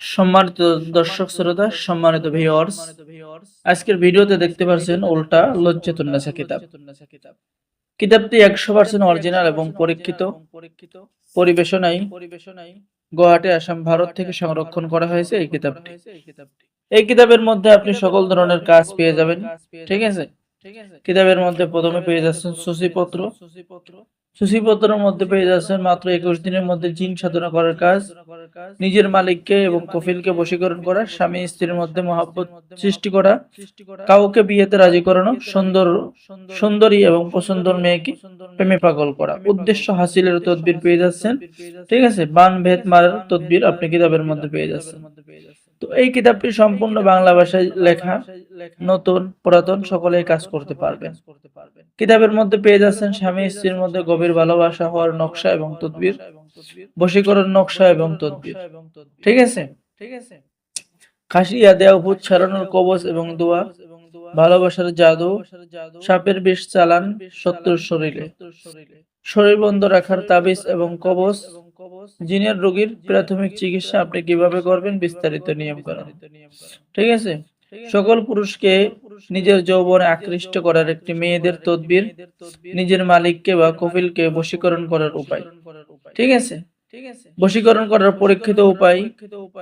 সম্মানিত দর্শক শ্রোতা, সম্মানিত ভিউয়ার্স আজকের ভিডিওতে দেখতে পাচ্ছেন উল্টা লজ্জাতুন্নাসা কিতাব। কিতাবটি একশো পার্সেন্ট অরিজিনাল এবং পরীক্ষিত। পরিবেশনায় গুয়াহাটি, আসাম, ভারত থেকে সংরক্ষণ করা হয়েছে এই কিতাবটি। এই কিতাবের মধ্যে আপনি সকল ধরনের কাজ পেয়ে যাবেন, ঠিক আছে? কিতাবের মধ্যে প্রথমে পেয়ে যাচ্ছেন সূচিপত্র। সূচিপত্রের মধ্যে পেয়ে যাচ্ছেন মাত্র একুশ দিনের মধ্যে জিন সাধনা করার কাজ নিজের মালিককে এবং কফিলকে বশীকরণ করা স্বামী স্ত্রীর মধ্যে মহাব্বত সৃষ্টি করা কাউকে বিয়েতে রাজি করানো সুন্দর সুন্দরী এবং পছন্দর মেয়েকে প্রেমে পাগল করা উদ্দেশ্য হাসিলের তদবির পেয়ে যাচ্ছেন। ঠিক আছে বান ভেদ মারার তদবির আপনি কিতাবের মধ্যে পেয়ে যাচ্ছেন। তো এই কিতাবটি সম্পূর্ণ বাংলা ভাষায় লেখা, নতুন, পুরাতন সকলে কাজ করতে পারবেন কিতাবের মধ্যে পেয়ে যাচ্ছেন স্বামী স্ত্রীর মধ্যে গভীর ভালোবাসা হওয়ার নকশা এবং তদবির, বশীকরণ নকশা এবং তদবির। ঠিক আছে? ঠিক আছে খাসিয়া দেয়া ভূত ছাড়ানোর কবচ এবং দোয়া, ভালোবাসার জাদু, সাপের বিষ চালান শত্রুর শরীরে। শরীর বন্ধ রাখার তাবিজ এবং কবচ জিনের রোগীর প্রাথমিক চিকিৎসা আপনি কীভাবে করবেন বিস্তারিত নিয়ম করা। ঠিক আছে? সকল পুরুষকে নিজের যৌবনে আকৃষ্ট করার একটি মেয়েদের তদবির নিজের মালিককে বা কপিলকে বশীকরণ করার উপায়। ঠিক আছে? বশীকরণ করার পরীক্ষিত উপায়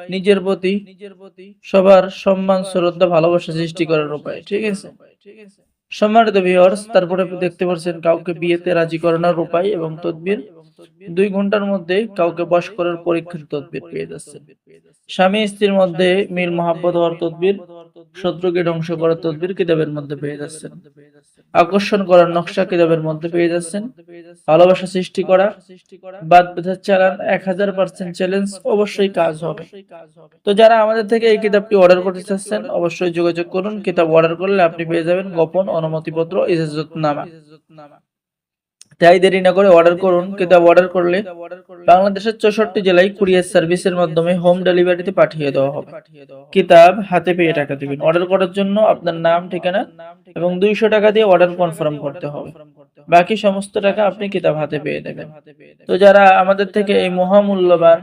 নিজের প্রতি নিজের প্রতি সবার সম্মান শ্রদ্ধা ভালোবাসা সৃষ্টি করার উপায়। ঠিক আছে? ঠিক আছে? সম্মানিত ভিউয়ার্স তারপরে দেখতে পাচ্ছেন কাউকে বিয়েতে রাজি করানোর উপায় এবং তদবির। দুই ঘণ্টার মধ্যে কাউকে বশ করার পরীক্ষিত তদবির পেয়ে যাচ্ছেন স্বামী স্ত্রীর মধ্যে মিল মহাব্বত হওয়ার তদবির। শত্রুকে ধ্বংস করার তদবির কিতাবের মধ্যে পেয়ে যাচ্ছেন। আকর্ষণ করার নকশা কিতাবের মধ্যে পেয়ে যাচ্ছেন। ভালোবাসা সৃষ্টি করা, বাদ বেঁধার চালান এক হাজার পার্সেন্ট চ্যালেঞ্জ অবশ্যই কাজ হবে। তো যারা আমাদের থেকে এই কিতাবটি অর্ডার করতে চাচ্ছেন, অবশ্যই যোগাযোগ করুন। কিতাব অর্ডার করলে আপনি পেয়ে যাবেন গোপন অনুমতিপত্র ইজাজতনামা। তাই দেরি না করে অর্ডার করুন। কিন্তু অর্ডার করলে বাংলাদেশের চৌষট্টি জেলায় কুরিয়ার সার্ভিসের মাধ্যমে হোম ডেলিভারিতে পাঠিয়ে দেওয়া হবে। কিতাব হাতে পেয়ে টাকা দেবেন। অর্ডার করার জন্য আপনার নাম ঠিকানা এবং দুইশো টাকা দিয়ে অর্ডার কনফার্ম করতে হবে। বাকি সমস্ত টাকা আপনি কিতাব হাতে পেয়ে দেবেন। তো যারা আমাদের থেকে এই মহামূল্যবান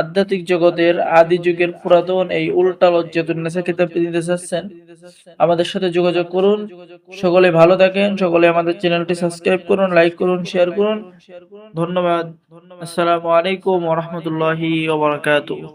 আধ্যাত্মিক জগতের আদি যুগের পুরাতন এই উল্টা লজ্জাতুন্নেসা কিতাবটি দিতে চাচ্ছেন। আমাদের সাথে যোগাযোগ করুন। সকলে ভালো থাকেন। সকলে আমাদের চ্যানেলটি সাবস্ক্রাইব করুন, লাইক করুন, শেয়ার করুন। ধন্যবাদ। আসসালামু আলাইকুম ওয়া রাহমাতুল্লাহি ওয়া বারাকাতুহু।